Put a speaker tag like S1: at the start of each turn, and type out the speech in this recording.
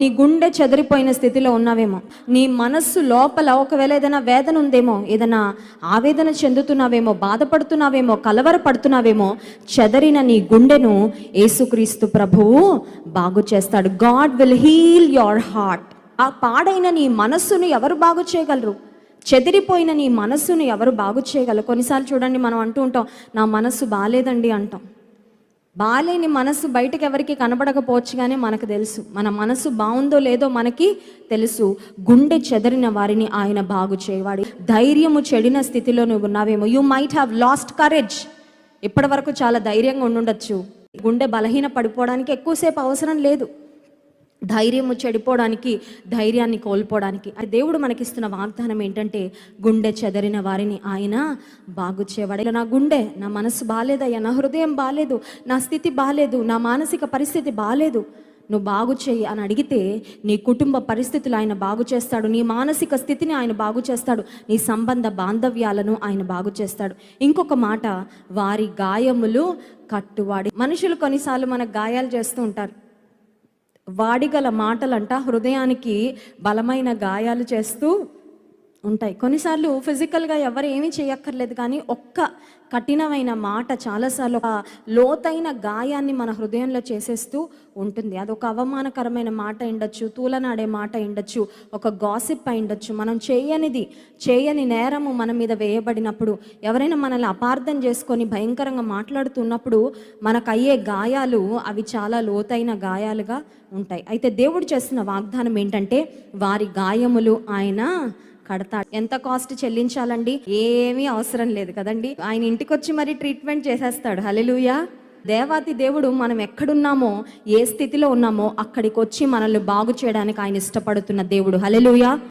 S1: నీ గుండె చెదిరిపోయిన స్థితిలో ఉన్నావేమో. నీ మనస్సు లోపల ఒకవేళ ఏదైనా వేదన ఉందేమో ఏదైనా ఆవేదన చెందుతున్నావేమో బాధపడుతున్నావేమో కలవరపడుతున్నావేమో చెదరిన నీ గుండెను యేసుక్రీస్తు ప్రభువు బాగు చేస్తాడు. God will heal your heart. ఆ పాడైన నీ మనస్సును ఎవరు బాగు చేయగలరు? చెదిరిపోయిన నీ మనస్సును ఎవరు బాగు చేయగలరు? కొన్నిసార్లు చూడండి మనం అంటూ ఉంటాం నా మనస్సు బాగాలేదండి అంటాం. బాలేని మనసు బయటకు ఎవరికి కనబడకపోవచ్చు కానీ మనకు తెలుసు. మన మనసు బాగుందో లేదో మనకి తెలుసు. గుండె చెదరిన వారిని ఆయన బాగు చేయవాడు. ధైర్యము చెడిన స్థితిలో నువ్వు ఉన్నావేమో. You might have lost courage ఇప్పటి వరకు చాలా ధైర్యంగా ఉండుండొచ్చు. గుండె బలహీన పడిపోవడానికి ఎక్కువసేపు అవసరం లేదు. ధైర్యము చెడిపోవడానికి ధైర్యాన్ని కోల్పోవడానికి. అది దేవుడు మనకిస్తున్న వాగ్దానం ఏంటంటే గుండె చెదరిన వారిని ఆయన బాగు నా గుండె నా మనసు బాగాలేదయ్యా నా హృదయం బాగాలేదు నా స్థితి బాగాలేదు నా మానసిక పరిస్థితి బాగాలేదు నువ్వు బాగు చేయి అని అడిగితే నీ కుటుంబ పరిస్థితులు ఆయన బాగు చేస్తాడు నీ మానసిక స్థితిని ఆయన బాగు చేస్తాడు నీ సంబంధ బాంధవ్యాలను ఆయన బాగు చేస్తాడు. ఇంకొక మాట వారి గాయములు కట్టువాడి. మనుషులు కొన్నిసార్లు మనకు గాయాలు చేస్తూ ఉంటారు. వాడిగల మాటలంట హృదయానికి బలమైన గాయాలు చేస్తూ ఉంటాయి. కొన్నిసార్లు ఫిజికల్గా ఎవరు ఏమీ చేయక్కర్లేదు కానీ ఒక్క కఠినమైన మాట చాలాసార్లు ఒక లోతైన గాయాన్ని మన హృదయంలో చేసేస్తూ ఉంటుంది. అదొక అవమానకరమైన మాట ఉండొచ్చు తూలనాడే మాట ఉండొచ్చు ఒక గాసిప్ అయి ఉండొచ్చు మనం చేయనిది చేయని నేరము మన మీద వేయబడినప్పుడు ఎవరైనా మనల్ని అపార్థం చేసుకొని భయంకరంగా మాట్లాడుతున్నప్పుడు మనకు అయ్యే గాయాలు అవి చాలా లోతైన గాయాలుగా ఉంటాయి. అయితే దేవుడు చేస్తున్న వాగ్దానం ఏంటంటే వారి గాయములు ఆయన కడతాడు. ఎంత కాస్ట్ చెల్లించాలండి? ఏమీ అవసరం లేదు కదండి? ఆయన ఇంటికి వచ్చి మరి ట్రీట్మెంట్ చేసేస్తాడు. హలెలుయా దేవాతి దేవుడు మనం ఎక్కడున్నామో ఏ స్థితిలో ఉన్నామో అక్కడికి వచ్చి మనల్ని బాగు చేయడానికి ఆయన ఇష్టపడుతున్న దేవుడు. హలెలుయా